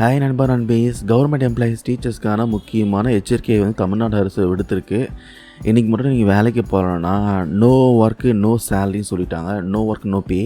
Hi நண்பா நண்பீஸ். Government employees டீச்சர்ஸ்க்கான முக்கியமான எச்சரிக்கையை வந்து தமிழ்நாடு அரசு விடுத்திருக்கு. இன்றைக்கி மட்டும் நீங்கள் வேலைக்கு போகிறோன்னா நோ ஒர்க்கு நோ சேலரின்னு சொல்லிட்டாங்க. No work no pay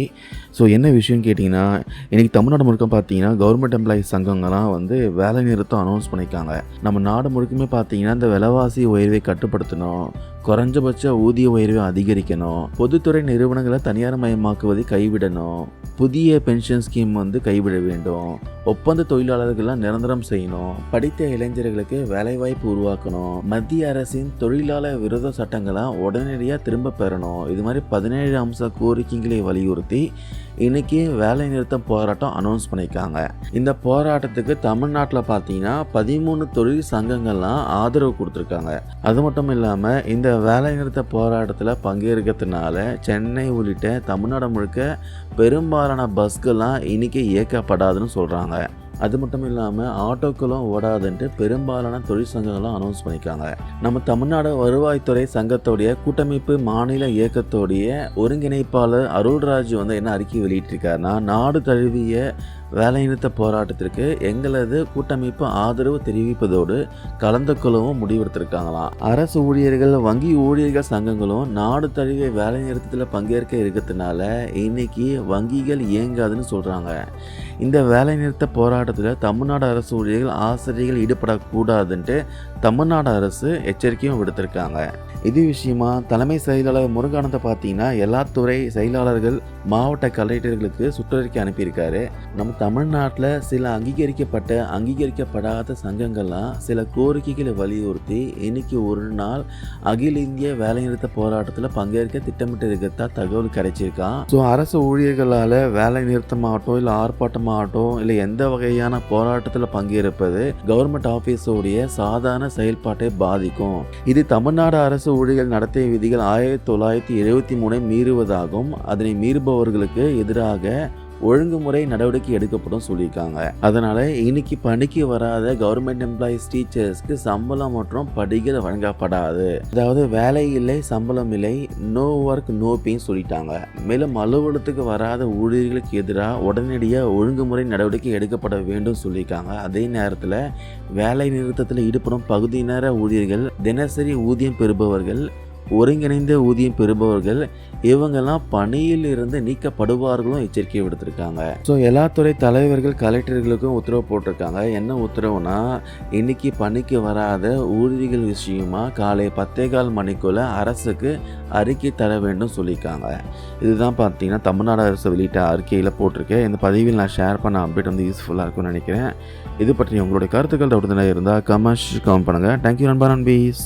so என்ன விஷயம்னு கேட்டிங்கன்னா இன்றைக்கி தமிழ்நாடு முழுக்க பார்த்தீங்கன்னா கவர்மெண்ட் எம்ப்ளாயீஸ் சங்கங்கள்லாம் வந்து வேலை நிறுத்தம் அனௌன்ஸ் பண்ணியிருக்காங்க. நம்ம நாடு முழுக்குமே பார்த்தீங்கன்னா இந்த விலைவாசி உயர்வை கட்டுப்படுத்தணும் குறைஞ்சபட்ச ஊதிய உயர்வை அதிகரிக்கணும் பொதுத்துறை நிறுவனங்களை தனியார் மயமாக்குவதை கைவிடணும் புதிய பென்ஷன் ஸ்கீம் வந்து கைவிட வேண்டும் ஒப்பந்த தொழிலாளர்கள்லாம் நிரந்தரம் செய்யணும். படித்த இளைஞர்களுக்கு வேலைவாய்ப்பு உருவாக்கணும். மத்திய அரசின் தொழிலாளர் விரோத சட்டங்களை உடனடியாக திரும்ப பெறணும். இது மாதிரி பதினேழு அம்ச கோரிக்கைகளை வலியுறுத்தி இன்னைக்கு வேலை நிறுத்தம் போராட்டம் அனௌன்ஸ் பண்ணியிருக்காங்க. இந்த போராட்டத்துக்கு தமிழ்நாட்டில் பார்த்தீங்கன்னா பதிமூணு தொழில் சங்கங்கள்லாம் ஆதரவு கொடுத்துருக்காங்க. அது மட்டும் இல்லாமல் இந்த வேலை நிறுத்த போராட்டத்தில் பங்கேற்கிறதுனால சென்னை உள்ளிட்ட தமிழ்நாடு முழுக்க பெரும்பாலான பஸ்கள்லாம் இன்னைக்கு இயக்கப்படாதுன்னு சொல்கிறாங்க அது மட்டும் இல்லாமல் ஆட்டோக்களும் ஓடாதுன்ட்டு பெரும்பாலான தொழிற்சங்கங்களும் அனௌன்ஸ் பண்ணியிருக்காங்க. நம்ம தமிழ்நாடு வருவாய்த்துறை சங்கத்தோடைய கூட்டமைப்பு மாநில இயக்கத்தோடைய ஒருங்கிணைப்பாளர் அருள்ராஜ் வந்து என்ன அறிக்கை வெளியிட்டிருக்காருன்னா நாடு தழுவிய வேலைநிறுத்த போராட்டத்திற்கு எங்களது கூட்டமைப்பு ஆதரவு தெரிவிப்பதோடு கலந்து கொள்ளவும் முடிவெடுத்திருக்காங்களாம். அரசு ஊழியர்கள் வங்கி ஊழியர்கள் சங்கங்களும் நாடு தழுவிய வேலைநிறுத்தத்தில் பங்கேற்க இருக்கிறதுனால இன்னைக்கு வங்கிகள் இயங்காதுன்னு சொல்கிறாங்க இந்த வேலைநிறுத்த போராட்டத்தில் தமிழ்நாடு அரசு ஊழியர்கள் ஆசிரியர்கள் ஈடுபடக்கூடாதுன்ட்டு தமிழ்நாடு அரசு எச்சரிக்கையும் விடுத்திருக்காங்க. இது விஷயமா தலைமை செயலாளர் முருகானந்த பார்த்தீங்கன்னா எல்லா துறை செயலாளர்கள் மாவட்ட கலெக்டர்களுக்கு சுற்றறிக்கை அனுப்பியிருக்காரு. நம்ம தமிழ்நாட்டில் சில அங்கீகரிக்கப்பட்ட அங்கீகரிக்கப்படாத சங்கங்கள்லாம் சில கோரிக்கைகளை வலியுறுத்தி இன்னைக்கு ஒரு நாள் அகில இந்திய வேலைநிறுத்த போராட்டத்தில் பங்கேற்க திட்டமிட்டு இருக்கிறதா தகவல் கிடைச்சிருக்கா? ஸோ அரசு ஊழியர்களால் வேலை நிறுத்தமாகட்டும் இல்லை ஆர்ப்பாட்டமாகட்டும் இல்லை எந்த வகையான போராட்டத்தில் பங்கேற்பது கவர்மெண்ட் ஆஃபீஸோடைய சாதாரண செயல்பாட்டை பாதிக்கும். இது தமிழ்நாடு அரசு ஊழியர்கள் நடத்திய விதிகள் ஆயிரத்தி தொள்ளாயிரத்தி எழுபத்தி மூணை மீறுவதாகும். அதனை மீறுபவர்களுக்கு எதிராக ஒழுங்குமுறை நடவடிக்கை எடுக்கப்படும் சொல்லியிருக்காங்க. அதனால இன்னைக்கு பணிக்கு வராத கவர்மெண்ட் எம்ப்ளாயிஸ் டீச்சர்ஸ்க்கு சம்பளம் மற்றும் படிகள் வழங்கப்படாது. அதாவது வேலை இல்லை சம்பளம் இல்லை நோ ஒர்க் நோ பேன்னு சொல்லிட்டாங்க. மேலும் அலுவலகத்துக்கு வராத ஊழியர்களுக்கு எதிராக உடனடியாக ஒழுங்குமுறை நடவடிக்கை எடுக்கப்பட வேண்டும் சொல்லியிருக்காங்க. அதே நேரத்தில் வேலை நிறுத்தத்தில் ஈடுபடும் பகுதி நேர ஊழியர்கள் தினசரி ஊதியம் பெறுபவர்கள் ஒருங்கிணைந்த ஊதியம் பெறுபவர்கள் இவங்கெல்லாம் பணியில் இருந்து நீக்கப்படுவார்களும் எச்சரிக்கை விடுத்திருக்காங்க. ஸோ எல்லா துறை தலைவர்கள் கலெக்டர்களுக்கும் உத்தரவு போட்டிருக்காங்க. என்ன உத்தரவுனா இன்னைக்கு பணிக்கு வராத ஊழியர்கள் விஷயமா காலை பத்தே கால் மணிக்குள்ள அரசுக்கு அறிக்கை தர வேண்டும் சொல்லியிருக்காங்க. இதுதான் பார்த்தீங்கன்னா தமிழ்நாடு அரசு வெளியிட்ட அறிக்கையில் போட்டிருக்கேன் இந்த பதிவில் நான் ஷேர் பண்ண அப்டேட் வந்து யூஸ்ஃபுல்லாக இருக்கும்னு நினைக்கிறேன். இது பற்றி உங்களுடைய கருத்துக்கள் டவுட் இருந்தால் கமெண்ட்ஸ் கவுண்ட் பண்ணுங்கள் தேங்க்யூ நண்பா நண்பீஸ்.